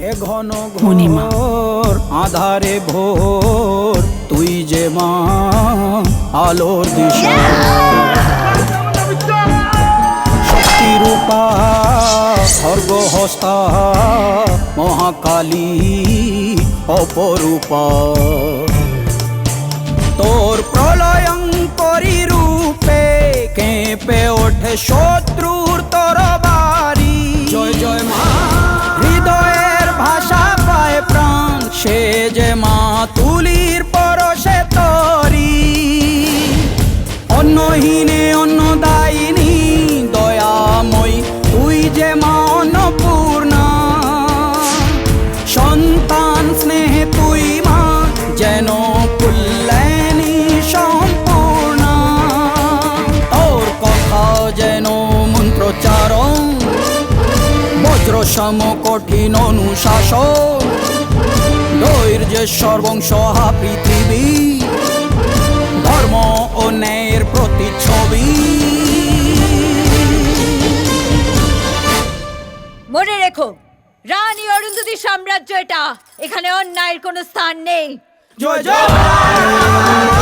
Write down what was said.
এ ঘন। ঘোর আধারে ভোর তুই যে মা আলোর দিশা শক্তি রূপা স্বর্গ হস্তা মহাকালী অপরূপা তোর প্রলয়ঙ্করী রূপে কেঁপে ওঠে শত্রুর সে যে মা তুলির পরশে তরি। অন্নহীনে অন্নদায়িনী, দয়াময়ী, তুই যে মা অন্নপূর্ণা। সন্তান স্নেহে তুই মা, যেন কুল্যাণী সম্পূর্ণ। তোর কথা যেন মন্ত্রচারণ বজ্র সম কঠিন অনুশাসন। ধৈর্যেশ্বর সর্বংসহা পৃথিবী ধর্ম ও ন্যায়ের প্রতিচ্ছবি। মনে রেখো রানী অরুন্ধতী সাম্রাজ্য এটা এখানে অন্যায়ের কোনো স্থান নেই। জয় জয়!